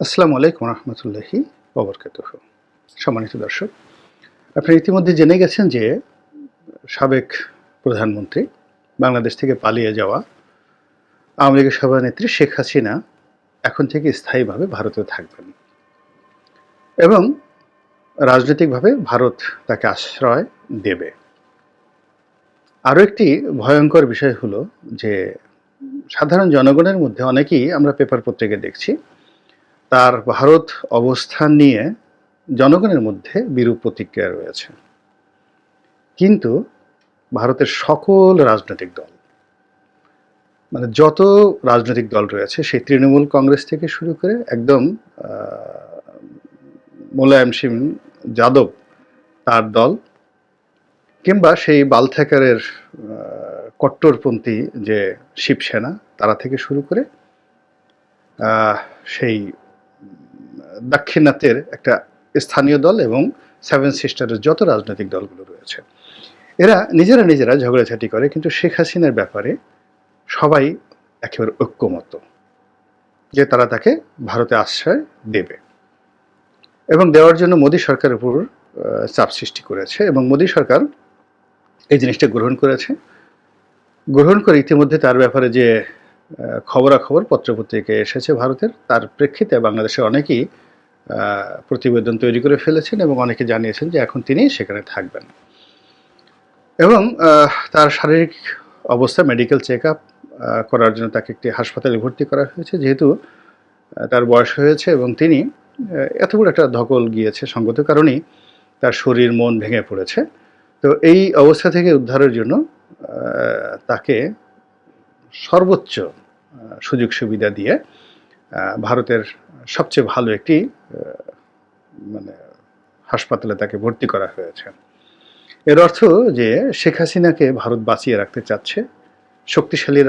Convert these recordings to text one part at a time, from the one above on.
আসসালামু আলাইকুম রহমতুল্লাহি ওবরকাত সম্মানিত দর্শক আপনারা ইতিমধ্যে জেনে গেছেন যে সাবেক প্রধানমন্ত্রী বাংলাদেশ থেকে পালিয়ে যাওয়া আওয়ামী লীগের সভানেত্রী শেখ হাসিনা এখন থেকে স্থায়ীভাবে ভারতে থাকবেন এবং রাজনৈতিকভাবে ভারত তাকে আশ্রয় দেবে। আরও একটি ভয়ঙ্কর বিষয় হলো যে সাধারণ জনগণের মধ্যে অনেকেই আমরা পেপার পত্রিকা দেখছি তার ভারত অবস্থান নিয়ে জনগণের মধ্যে বিরূপ প্রতিক্রিয়া রয়েছে। কিন্তু ভারতের সকল রাজনৈতিক দল মানে যত রাজনৈতিক দল রয়েছে, সেই তৃণমূল কংগ্রেস থেকে শুরু করে একদম মোলায়েম সিং যাদব তার দল, কিংবা সেই বালথেকারের কট্টরপন্থী যে শিবসেনা, তারা থেকে শুরু করে সেই দাক্ষিণাত্যের একটা স্থানীয় দল এবং সেভেন সিস্টারের যত রাজনৈতিক দলগুলো রয়েছে। এরা নিজেরা নিজেরা ঝগড়াঝাটি করে, কিন্তু শেখ হাসিনার ব্যাপারে সবাই একেবারে ঐক্যমত যে তারা তাকে ভারতে আশ্রয় দেবে এবং দেওয়ার জন্য মোদী সরকারের উপর চাপ সৃষ্টি করেছে এবং মোদী সরকার এই জিনিসটা গ্রহণ করেছে। গ্রহণ করে ইতিমধ্যে তার ব্যাপারে যে খবরাখবর পত্রপত্রিকায় এসেছে ভারতের। তার প্রেক্ষিতে বাংলাদেশের অনেকেই প্রতিবেদন তৈরি করে ফেলেছেন এবং অনেকে জানিয়েছেন যে এখন তিনি সেখানে থাকবেন। এবং তার শারীরিক অবস্থা মেডিকেল চেক আপ করার জন্য তাকে একটি হাসপাতালে ভর্তি করা হয়েছে। যেহেতু তার বয়স হয়েছে এবং তিনি এত বড় একটা ধকল গিয়েছে সঙ্গত কারণেই তার শরীর, মন ভেঙে পড়েছে। তো এই অবস্থা থেকে উদ্ধারের জন্য তাকে সর্বোচ্চ সুযোগ সুবিধা দিয়ে ভারতের সবচেয়ে ভালো একটি মানে হাসপাতালে তাকে ভর্তি করা হয়েছে। এর অর্থ যে শেখ হাসিনাকে ভারত বাঁচিয়ে রাখতে চাচ্ছে শক্তিশালী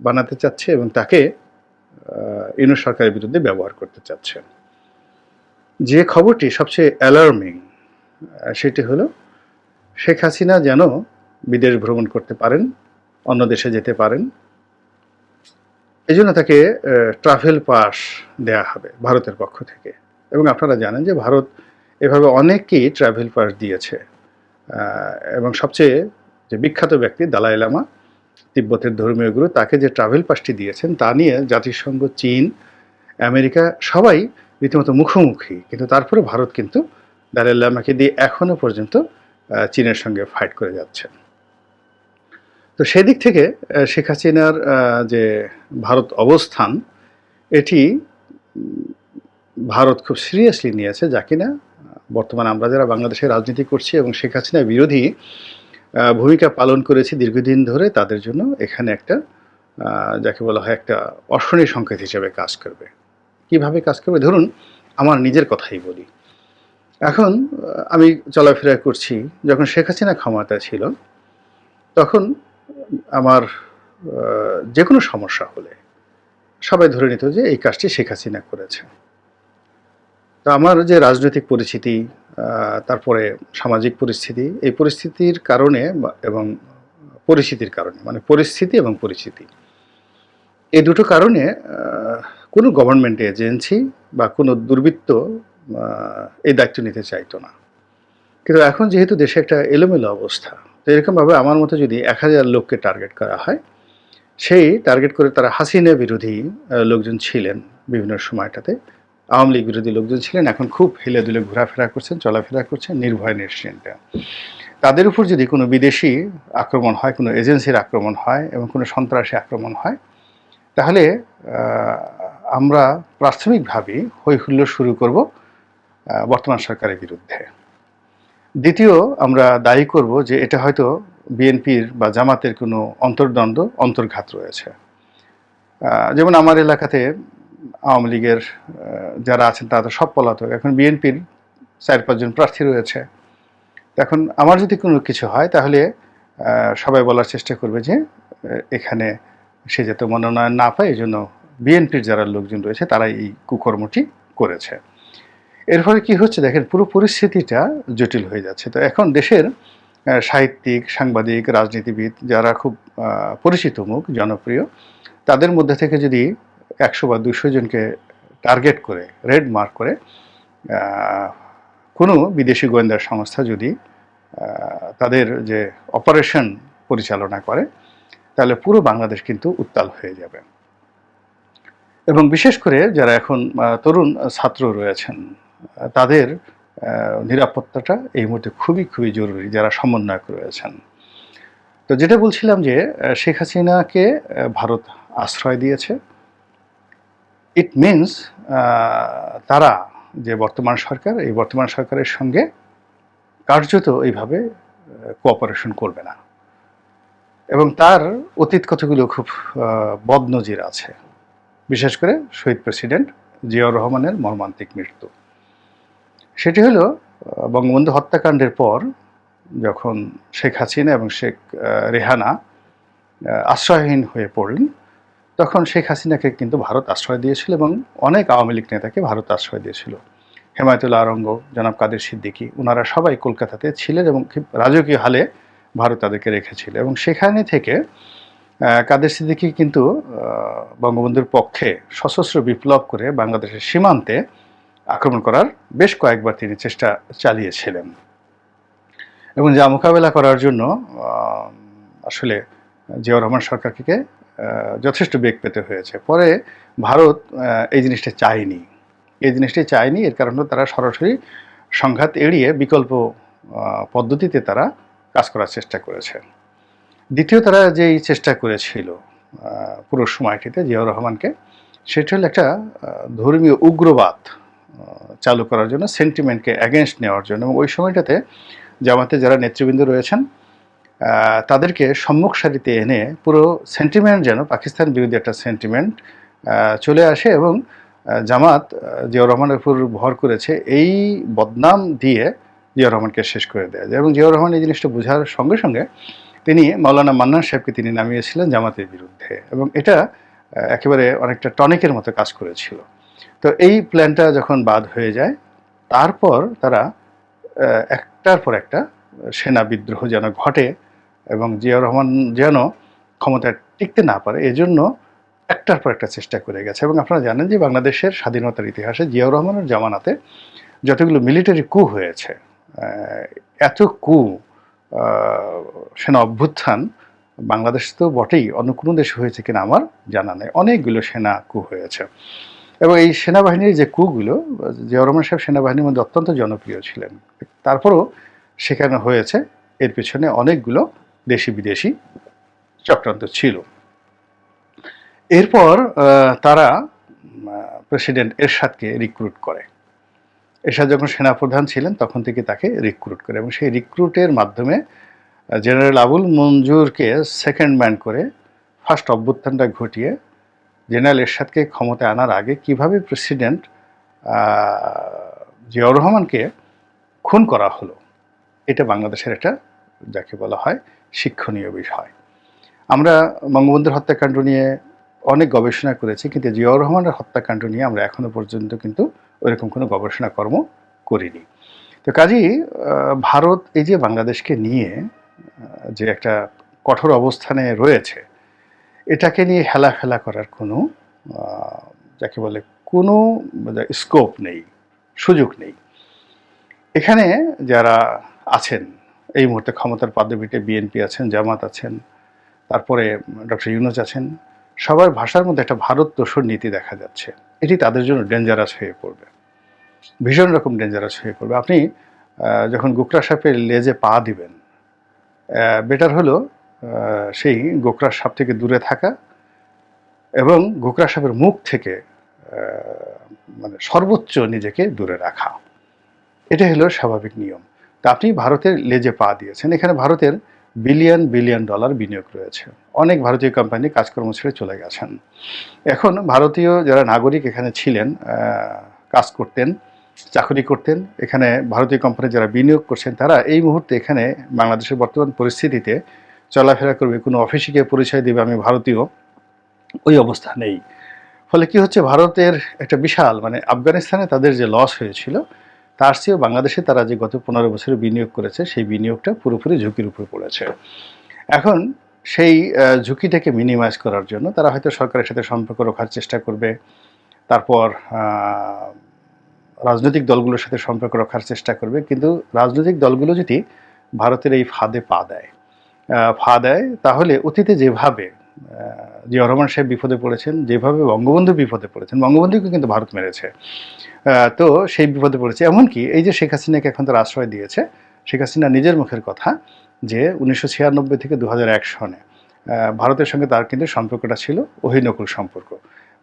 বানাতে চাচ্ছে এবং তাকে আহ, ইউনূস সরকারের বিরুদ্ধে ব্যবহার করতে চাচ্ছে। যে খবরটি সবচেয়ে অ্যালার্মিং সেটি হলো শেখ হাসিনা যেন বিদেশ ভ্রমণ করতে পারেন অন্য দেশে যেতে পারেন এই জন্য তাকে ট্রাভেল পাস দেয়া হবে ভারতের পক্ষ থেকে। এবং আপনারা জানেন যে ভারত এভাবে অনেককেই ট্রাভেল পাস দিয়েছে। এবং সবচেয়ে যে বিখ্যাত ব্যক্তি দালাই লামা, তিব্বতের ধর্মীয় গুরু, তাকে যে ট্রাভেল পাসটি দিয়েছেন, তা নিয়ে জাতিসংঘ, চীন, আমেরিকা সবাই রীতিমতো মুখোমুখি। কিন্তু তারপরে ভারত কিন্তু দালাই লামাকে দিয়ে এখনও পর্যন্ত চীনের সঙ্গে ফাইট করে যাচ্ছে তো সেদিক থেকে শেখ হাসিনার যে ভারত অবস্থান, এটি ভারত খুব সিরিয়াসলি নিয়েছে, যা কিনা, বর্তমানে আমরা যারা বাংলাদেশে রাজনীতি করছি এবং শেখ হাসিনা বিরোধী ভূমিকা পালন করেছি দীর্ঘদিন ধরে, তাদের জন্য এখানে একটা যাকে বলা হয় একটা অশনি সংকেত হিসেবে কাজ করবে। কীভাবে কাজ করবে? ধরুন, আমার নিজের কথাই বলি। এখন আমি চলাফেরা করছি, যখন শেখ হাসিনা ক্ষমতা ছিল, তখন আমার যে কোনো সমস্যা হলে সবাই ধরে নিত যে এই কাজটি শেখ হাসিনা করেছে। তো আমার যে রাজনৈতিক পরিস্থিতি তারপরে সামাজিক পরিস্থিতি, এই পরিস্থিতির কারণে এবং পরিস্থিতির কারণে মানে পরিস্থিতি এবং পরিস্থিতি এই দুটো কারণে কোনো গভর্নমেন্ট এজেন্সি বা কোনো দুর্বৃত্ত এই দায়িত্ব নিতে চাইতো না। কিন্তু এখন যেহেতু দেশে একটা এলোমেলো অবস্থা তো এরকমভাবে আমার মতো যদি এক হাজার লোককে টার্গেট করা হয়, সেই টার্গেট করে তারা হাসিনা বিরোধী লোকজন ছিলেন বিভিন্ন সময়টাতে। আওয়ামী লীগ বিরোধী লোকজন ছিলেন, এখন খুব হেলে দুলে ঘোরাফেরা করছেন, চলাফেরা করছেন, নির্ভয় নিশ্চিন্তে। তাদের উপর যদি কোনো বিদেশি আক্রমণ হয়, কোনো এজেন্সির আক্রমণ হয় এবং কোনো সন্ত্রাসী আক্রমণ হয়, তাহলে আমরা প্রাথমিকভাবেই হৈহুল্লোড় শুরু করব বর্তমান সরকারের বিরুদ্ধে। দ্বিতীয় আমরা দায়ী করব যে এটা হয়তো বিএনপির বা জামাতের কোনো অন্তর্দ্বন্দ্ব, অন্তর্ঘাত রয়েছে। যেমন আমার এলাকাতে আওয়ামী লীগের যারা আছেন তারা সব পলাতক। এখন বিএনপির চার পাঁচজন প্রার্থী রয়েছে। এখন আমার যদি কোনো কিছু হয়, তাহলে সবাই বলার চেষ্টা করবে যে এখানে সে যাতে মনোনয়ন না পায় এই জন্য বিএনপির যারা লোকজন রয়েছে তারা এই কুকর্মটি করেছে। এর ফলে কি হচ্ছে দেখেন, পুরো পরিস্থিতিটা জটিল হয়ে যাচ্ছে। তো এখন দেশের সাহিত্যিক, সাংবাদিক, রাজনীতিবিদ যারা খুব পরিচিত মুখ, জনপ্রিয়, তাদের মধ্যে থেকে যদি একশো বা দুশো জনকে টার্গেট করে, রেড মার্ক করে কোনো বিদেশি গোয়েন্দা সংস্থা যদি তাদের যে অপারেশন পরিচালনা করে, তাহলে পুরো বাংলাদেশ কিন্তু উত্তাল হয়ে যাবে। এবং বিশেষ করে যারা এখন তরুণ ছাত্র রয়েছেন তাদের নিরাপত্তাটা এই মুহূর্তে খুবই খুবই জরুরি যারা সমন্বয়ক রয়েছেন। তো যেটা বলছিলাম যে শেখ হাসিনাকে ভারত আশ্রয় দিয়েছে। ইট মিনস তারা যে বর্তমান সরকার, এই বর্তমান সরকারের সঙ্গে কার্যত এইভাবে কোঅপারেশন করবে না। এবং তার অতীত কতগুলো খুব বদনজির আছে। বিশেষ করে শহীদ প্রেসিডেন্ট জিয়াউর রহমানের মর্মান্তিক মৃত্যু। সেটি হলো বঙ্গবন্ধু হত্যাকাণ্ডের পর যখন শেখ হাসিনা এবং শেখ রেহানা আশ্রয়হীন হয়ে পড়লেন, তখন শেখ হাসিনাকে কিন্তু ভারত আশ্রয় দিয়েছিল এবং অনেক আওয়ামী লীগ নেতাকে ভারত আশ্রয় দিয়েছিল। হেমায়তুল্লাহ আরঙ্গ, জনাব কাদের সিদ্দিকী ওনারা সবাই কলকাতাতে ছিলেন এবং রাজকীয় হালে ভারত তাদেরকে রেখেছিল এবং সেখানে থেকে কাদের সিদ্দিকী কিন্তু বঙ্গবন্ধুর পক্ষে সশস্ত্র বিপ্লব করে বাংলাদেশের সীমান্তে আক্রমণ করার বেশ কয়েকবার তিনি চেষ্টা চালিয়েছিলেন। এবং যা মোকাবেলা করার জন্য আসলে জিয়াউর রহমান সরকারকে যথেষ্ট বেগ পেতে হয়েছে। পরে ভারত এই জিনিসটা চায়নি। এই জিনিসটি চায়নি, এর কারণে তারা সরাসরি সংঘাত এড়িয়ে বিকল্প পদ্ধতিতে তারা কাজ করার চেষ্টা করেছে। দ্বিতীয়, তারা যেই চেষ্টা করেছিল পুরো সময়টিতে জিয়াউর রহমানকে, সেটা হলো একটা ধর্মীয় উগ্রবাদ চালু করার জন্য সেন্টিমেন্টকে অ্যাগেনস্ট নেওয়ার জন্য। এবং ওই সময়টাতে জামাতে যারা নেতৃবৃন্দ রয়েছেন তাদেরকে সম্মুখ সারিতে এনে পুরো সেন্টিমেন্ট যেন, পাকিস্তান বিরোধী একটা সেন্টিমেন্ট চলে আসে এবং জামাত জিয়াউর রহমানের উপর ভর করেছে, এই বদনাম দিয়ে জিয়াউর রহমানকে শেষ করে দেওয়া যায়। এবং জিয়াউর রহমান এই জিনিসটা বোঝার সঙ্গে সঙ্গে তিনি মাওলানা মান্নান সাহেবকে তিনি নামিয়েছিলেন জামাতের বিরুদ্ধে। এবং এটা একেবারে অনেকটা টনিকের মতো কাজ করেছিল। তো এই প্ল্যানটা যখন বাদ হয়ে যায়, তারপর তারা একটার পর একটা সেনা বিদ্রোহ যেন ঘটে এবং জিয়াউর রহমান যেন ক্ষমতায় টিকতে না পারে, এজন্য একটার পর একটা চেষ্টা করে গেছে। এবং আপনারা জানেন যে বাংলাদেশের স্বাধীনতার ইতিহাসে জিয়াউর রহমানের জামানাতে যতগুলো মিলিটারি কু হয়েছে এত কু সেনা অভ্যুত্থান বাংলাদেশ তো বটেই, অন্য কোনো দেশে হয়েছে কিনা আমার জানা নেই। অনেকগুলো সেনা কু হয়েছে। এবং এই সেনাবাহিনীর যে কুগুলো, জিয়াউর রহমান সাহেব সেনাবাহিনীর মধ্যে অত্যন্ত জনপ্রিয় ছিলেন। তারপরও সেখানে হয়েছে, এর পেছনে অনেকগুলো দেশি বিদেশি চক্রান্ত ছিল। এরপর তারা প্রেসিডেন্ট এরশাদকে রিক্রুট করে। এরশাদ যখন সেনাপ্রধান ছিলেন, তখন থেকে তাকে রিক্রুট করে এবং সেই রিক্রুটের মাধ্যমে জেনারেল আবুল মঞ্জুরকে সেকেন্ড ম্যান করে ফার্স্ট অভ্যুত্থানটা ঘটিয়ে জেনারেল এরশাদকে ক্ষমতায় আনার আগে কীভাবে প্রেসিডেন্ট জিয়াউর রহমানকে খুন করা হলো, এটা বাংলাদেশের একটা যাকে বলা হয় শিক্ষণীয় বিষয়। আমরা বঙ্গবন্ধুর হত্যাকাণ্ড নিয়ে অনেক গবেষণা করেছি, কিন্তু জিয়াউর রহমানের হত্যাকাণ্ড নিয়ে আমরা এখনও পর্যন্ত কিন্তু ওইরকম কোনো গবেষণা কর্ম করিনি। তো কাজেই ভারত এই যে বাংলাদেশকে নিয়ে যে একটা কঠোর অবস্থানে রয়েছে এটাকে নিয়ে হেলাফেলা করার কোনো যাকে বলে কোনো স্কোপ নেই, সুযোগ নেই। এখানে যারা আছেন, এই মুহূর্তে ক্ষমতার পাদবীতে বিএনপি আছেন, জামাত আছেন, তারপরে ডক্টর ইউনুস আছেন, সবার ভাষার মধ্যে একটা ভারত দোষর নীতি দেখা যাচ্ছে। এটি তাদের জন্য ডেঞ্জারাস হয়ে পড়বে। ভীষণ রকম ডেঞ্জারাস হয়ে পড়বে। আপনি যখন গোকরা সাপের লেজে পা দিবেন বেটার হলো সেই গোকরা সাপ থেকে দূরে থাকা এবং গোকরা সাপের মুখ থেকে মানে সর্বোচ্চ নিজেকে দূরে রাখা। এটা হলো স্বাভাবিক নিয়ম। তা আপনি ভারতের লেজে পা দিয়েছেন, এখানে ভারতের বিলিয়ন বিলিয়ন ডলার বিনিয়োগ রয়েছে। অনেক ভারতীয় কোম্পানি কাজকর্ম ছেড়ে চলে গেছেন। এখন ভারতীয় যারা নাগরিক এখানে ছিলেন কাজ করতেন, চাকরি করতেন, এখানে ভারতীয় কোম্পানি যারা বিনিয়োগ করছেন, তারা এই মুহূর্তে এখানে বাংলাদেশের বর্তমান পরিস্থিতিতে চলাফেরা করবে, কোনো অফিসে গিয়ে পরিচয় দেবে, আমি ভারতীয়, ওই অবস্থা নেই। ফলে কি হচ্ছে, ভারতের একটা বিশাল মানে আফগানিস্তানে তাদের যে লস হয়েছিল, তার চেয়েও বাংলাদেশে তারা যে গত পনেরো বছরে বিনিয়োগ করেছে, সেই বিনিয়োগটা পুরোপুরি ঝুঁকির উপর পড়েছে। এখন সেই ঝুঁকিটাকে মিনিমাইজ করার জন্য তারা হয়তো সরকারের সাথে সম্পর্ক রাখার চেষ্টা করবে, তারপর রাজনৈতিক দলগুলোর সাথে সম্পর্ক রাখার চেষ্টা করবে, কিন্তু রাজনৈতিক দলগুলো যদি ভারতের এই ফাঁদে পা দেয় ফা দেয়, তাহলে অতীতে যেভাবে জিয়া রহমান সাহেব বিপদে পড়েছেন, যেভাবে বঙ্গবন্ধু বিপদে পড়েছেন, বঙ্গবন্ধুকে কিন্তু ভারত মেরেছে। তো সেই বিপদে পড়েছে। এমনকি এই যে শেখ হাসিনাকে এখন তার আশ্রয় দিয়েছে, শেখ হাসিনা নিজের মুখের কথা যে উনিশশো ছিয়ানব্বই থেকে দু সনে ভারতের সঙ্গে তার কিন্তু সম্পর্কটা ছিল অহিনকুল সম্পর্ক।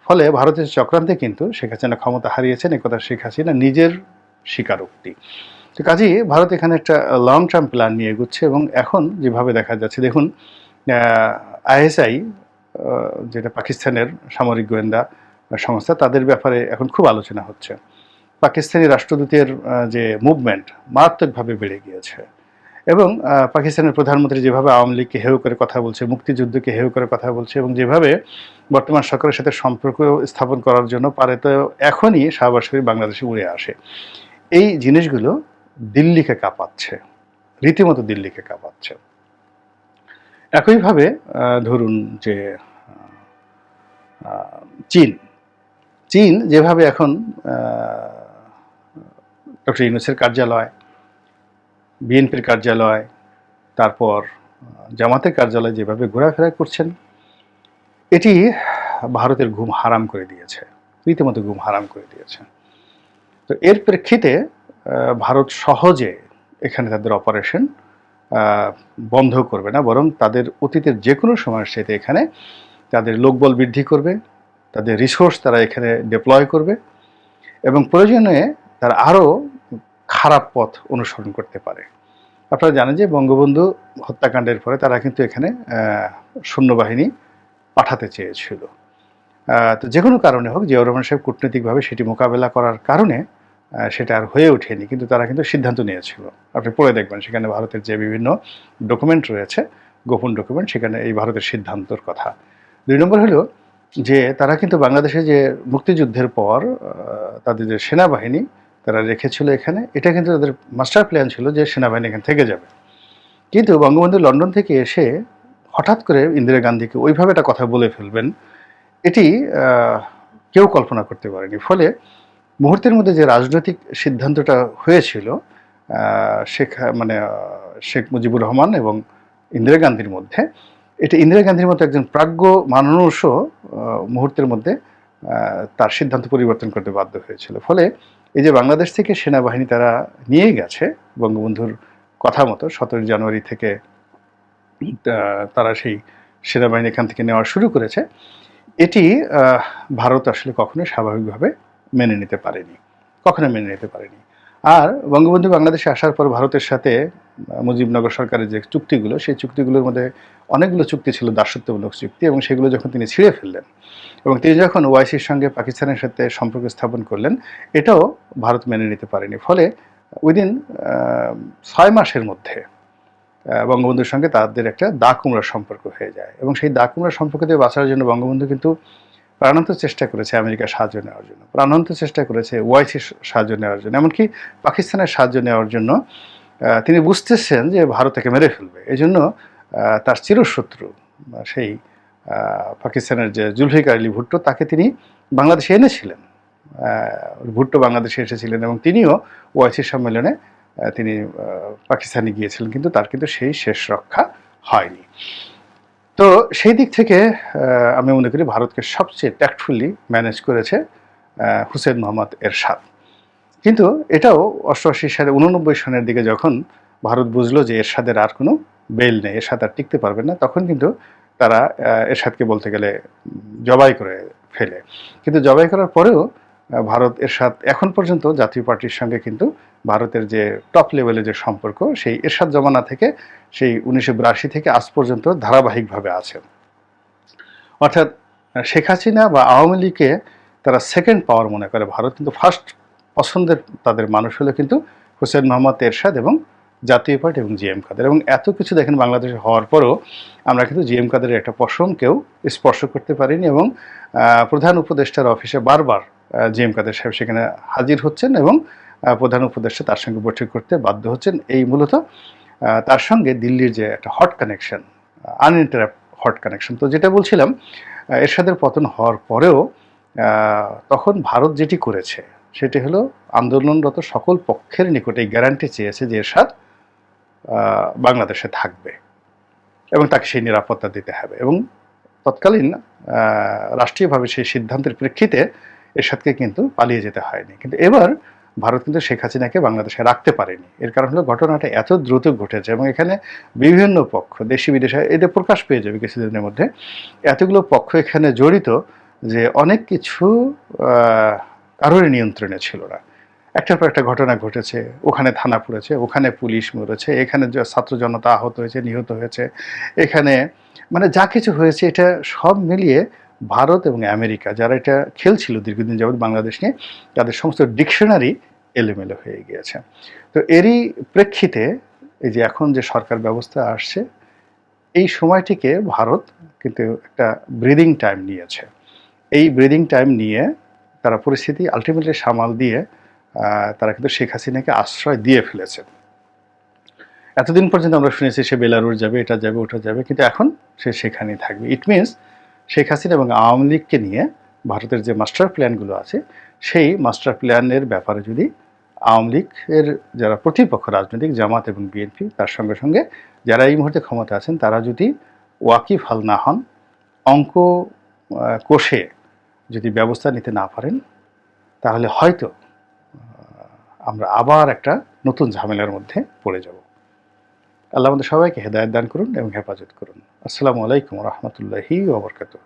ফলে ভারতের চক্রান্তে কিন্তু শেখ হাসিনা ক্ষমতা হারিয়েছেন, একথা শেখ হাসিনা নিজের স্বীকারোক্তি। তো কাজেই ভারত এখানে একটা লং টার্ম প্ল্যান নিয়ে এগোচ্ছে এবং এখন যেভাবে দেখা যাচ্ছে, দেখুন আইএসআই যেটা পাকিস্তানের সামরিক গোয়েন্দা সংস্থা, তাদের ব্যাপারে এখন খুব আলোচনা হচ্ছে। পাকিস্তানি রাষ্ট্রদূতের যে মুভমেন্ট মারাত্মকভাবে বেড়ে গিয়েছে এবং পাকিস্তানের প্রধানমন্ত্রী যেভাবে আওয়ামী লীগকে হেয় করে কথা বলছে, মুক্তিযুদ্ধকে হেউ করে কথা বলছে এবং যেভাবে বর্তমান সরকারের সাথে সম্পর্ক স্থাপন করার জন্য পারে, তো এখনই শাহবাজ শরীফ বাংলাদেশে উড়ে আসে। এই জিনিসগুলো দিল্লিকে কাঁপাচ্ছে, রীতিমতো দিল্লিকে কাঁপাচ্ছে। একইভাবে ধরুন যে চীন চীন যেভাবে এখন ডক্টর ইউনুসের কার্যালয়, বিএনপির কার্যালয়, তারপর জামাতের কার্যালয় যেভাবে ঘোরাফেরা করছেন, এটি ভারতের ঘুম হারাম করে দিয়েছে, রীতিমতো ঘুম হারাম করে দিয়েছে। তো এর প্রেক্ষিতে ভারত সহজে এখানে তাদের অপারেশন বন্ধ করবে না, বরং তাদের অতীতের যে কোনো সময়ের সাথে এখানে তাদের লোকবল বৃদ্ধি করবে, তাদের রিসোর্স তারা এখানে ডিপ্লয় করবে এবং প্রয়োজনে তারা আরও খারাপ পথ অনুসরণ করতে পারে। আপনারা জানেন যে বঙ্গবন্ধু হত্যাকাণ্ডের পরে তারা কিন্তু এখানে সৈন্যবাহিনী পাঠাতে চেয়েছিল। তো যে কোনো কারণে হোক, জিয়াউর রহমান সাহেব কূটনৈতিকভাবে সেটি মোকাবেলা করার কারণে সেটা আর হয়ে ওঠেনি, কিন্তু তারা কিন্তু সিদ্ধান্ত নিয়েছিল। আপনি পড়ে দেখবেন, সেখানে ভারতের যে বিভিন্ন ডকুমেন্ট রয়েছে, গোপন ডকুমেন্ট সেখানে এই ভারতের সিদ্ধান্তর কথা। দুই নম্বর হলো যে, তারা কিন্তু বাংলাদেশে যে মুক্তিযুদ্ধের পর তাদের যে সেনাবাহিনী তারা রেখেছিল এখানে, এটা কিন্তু তাদের মাস্টার প্ল্যান ছিল যে সেনাবাহিনী এখানে থেকে যাবে। কিন্তু বঙ্গবন্ধু লন্ডন থেকে এসে হঠাৎ করে ইন্দিরা গান্ধীকে ওইভাবে একটা কথা বলে ফেলবেন, এটি কেউ কল্পনা করতে পারেনি। ফলে মুহূর্তের মধ্যে যে রাজনৈতিক সিদ্ধান্তটা হয়েছিল শেখ মানে শেখ মুজিবুর রহমান এবং ইন্দিরা গান্ধীর মধ্যে, এটা ইন্দিরা গান্ধীর মতো একজন প্রাজ্ঞ মানুষও মুহূর্তের মধ্যে তার সিদ্ধান্ত পরিবর্তন করতে বাধ্য হয়েছিল। ফলে এই যে বাংলাদেশ থেকে সেনাবাহিনী তারা নিয়ে গেছে, বঙ্গবন্ধুর কথা মতো, সতেরোই জানুয়ারি থেকে তারা সেই সেনাবাহিনী এখান থেকে নেওয়া শুরু করেছে। এটি ভারত আসলে কখনোই স্বাভাবিকভাবে মেনে নিতে পারেনি, কখনো মেনে নিতে পারেনি। আর বঙ্গবন্ধু বাংলাদেশে আসার পর ভারতের সাথে মুজিবনগর সরকারের যে চুক্তিগুলো, সেই চুক্তিগুলোর মধ্যে অনেকগুলো চুক্তি ছিল দাসত্বমূলক চুক্তি এবং সেগুলো যখন তিনি ছিঁড়ে ফেললেন এবং তিনি যখন ওয়াইসির সঙ্গে পাকিস্তানের সাথে সম্পর্ক স্থাপন করলেন, এটাও ভারত মেনে নিতে পারেনি। ফলে উইদিন ছয় মাসের মধ্যে বঙ্গবন্ধুর সঙ্গে তাদের একটা দা কুমড়ার সম্পর্ক হয়ে যায় এবং সেই দা কুমড়ার সম্পর্ক থেকে বাঁচার জন্য বঙ্গবন্ধু কিন্তু প্রাণান্ত চেষ্টা করেছে আমেরিকার সাহায্য নেওয়ার জন্য। প্রাণান্ত চেষ্টা করেছে ওয়াইসির সাহায্য নেওয়ার জন্য। এমনকি পাকিস্তানের সাহায্য নেওয়ার জন্য তিনি বুঝতেছেন যে ভারত তাকে মেরে ফেলবে। এই জন্য তার চিরশত্রু সেই পাকিস্তানের যে জুলফিকার আলী ভুট্টো, তাকে তিনি বাংলাদেশে এনেছিলেন। ভুট্টো বাংলাদেশে এসেছিলেন এবং তিনিও ওয়াইসি সম্মেলনে তিনি পাকিস্তানে গিয়েছিলেন। কিন্তু তার কিন্তু সেই শেষ রক্ষা হয়নি। তো সেই দিক থেকে আমি মনে করি ভারতকে সবচেয়ে ট্যাক্টফুলি ম্যানেজ করেছে হুসেন মোহাম্মদ এরশাদ। কিন্তু এটাও অষ্টআশি সালে উননব্বই সনের দিকে যখন ভারত বুঝলো যে এরশাদের আর কোনো বেল নেই, এরশাদ আর টিকতে পারবে না, তখন কিন্তু তারা এরশাদকে বলতে গেলে জবাই করে ফেলে। কিন্তু জবাই করার পরেও ভারত এরশাদ এখন পর্যন্ত জাতীয় পার্টির সঙ্গে কিন্তু ভারতের যে টপ লেভেলে যে সম্পর্ক, সেই এরশাদ জমানা থেকে সেই উনিশশো বিরাশি থেকে আজ পর্যন্ত ধারাবাহিকভাবে আছে। অর্থাৎ শেখ হাসিনা বা আওয়ামী লীগকে তারা সেকেন্ড পাওয়ার মনে করে। ভারত কিন্তু ফার্স্ট পছন্দের তাদের মানুষ হলো কিন্তু হুসেন মোহাম্মদ এরশাদ এবং জাতীয় পার্টি এবং জিএম কাদের। এবং এত কিছু দেখেন বাংলাদেশে হওয়ার পরও আমরা কিন্তু জিএম কাদের একটা পশমকেও স্পর্শ করতে পারিনি এবং প্রধান উপদেষ্টার অফিসে বারবার জিএম কাদের সাহেব সেখানে হাজির হচ্ছেন এবং প্রধান উপদেষ্টা তার সঙ্গে বৈঠক করতে বাধ্য হচ্ছেন। এই মূলত তার সঙ্গে দিল্লির যে একটা hot connection uninterrupt hot connection তো যেটা বলছিলাম এরশাদের পতন হওয়ার পরেও তখন ভারত যেটি করেছে, সেটি হলো আন্দোলনরত সকল পক্ষের নিকটে গ্যারান্টি চেয়েছে যে এরশাদ বাংলাদেশে থাকবে এবং তাকে সেই নিরাপত্তা দিতে হবে এবং তৎকালীন রাষ্ট্রীয়ভাবে সেই সিদ্ধান্তের প্রেক্ষিতে এরশাদকে কিন্তু পালিয়ে যেতে হয়নি। কিন্তু এবার ভারত কিন্তু শেখ হাসিনাকে বাংলাদেশে রাখতে পারেনি। এর কারণ হলো ঘটনাটা এত দ্রুত ঘটেছে এবং এখানে বিভিন্ন পক্ষ দেশি বিদেশে এদের প্রকাশ পেয়ে যাবে কিছুদিনের মধ্যে এতগুলো পক্ষ এখানে জড়িত যে অনেক কিছু আহ, কারোরই নিয়ন্ত্রণে ছিল না। একটার পর একটা ঘটনা ঘটেছে। ওখানে থানা পড়েছে, ওখানে পুলিশ মরেছে, এখানে ছাত্র জনতা আহত হয়েছে, নিহত হয়েছে, এখানে মানে যা কিছু হয়েছে এটা সব মিলিয়ে ভারত এবং আমেরিকা যারা এটা খেলছিল দীর্ঘদিন যাবৎ বাংলাদেশ নিয়ে, তাদের সমস্ত ডিকশনারি এলোমেলো হয়ে গিয়েছে। তো এরই প্রেক্ষিতে এই যে এখন যে সরকার ব্যবস্থা আসছে, এই সময়টিকে ভারত কিন্তু একটা ব্রিদিং টাইম নিয়েছে। এই ব্রিদিং টাইম নিয়ে তারা পরিস্থিতি আলটিমেটলি সামাল দিয়ে তারা কিন্তু শেখ হাসিনাকে আশ্রয় দিয়ে ফেলেছে। এতদিন পর্যন্ত আমরা শুনেছি সে বেলারুর যাবে, এটা যাবে, ওটা যাবে, কিন্তু এখন সে সেখানেই থাকবে। ইট মিনস শেখ হাসিনা এবং আওয়ামী লীগকে নিয়ে ভারতের যে মাস্টার প্ল্যানগুলো আছে, সেই মাস্টার প্ল্যানের ব্যাপারে যদি আওয়ামী লীগের যারা প্রতিপক্ষ রাজনৈতিক জামাত এবং বিএনপি তার সঙ্গে সঙ্গে যারা এই মুহূর্তে ক্ষমতা আছেন, তারা যদি ওয়াকিফ হাল না হন, অঙ্ক কোষে যদি ব্যবস্থা নিতে না পারেন, তাহলে হয়তো আমরা আবার একটা নতুন ঝামেলার মধ্যে পড়ে যাব। আল্লাহ আমাদের সবাইকে হেদায়ত দান করুন এবং হেফাজত করুন। আসসালামু আলাইকুম রহমতুল্লাহি ওবরকাতুহ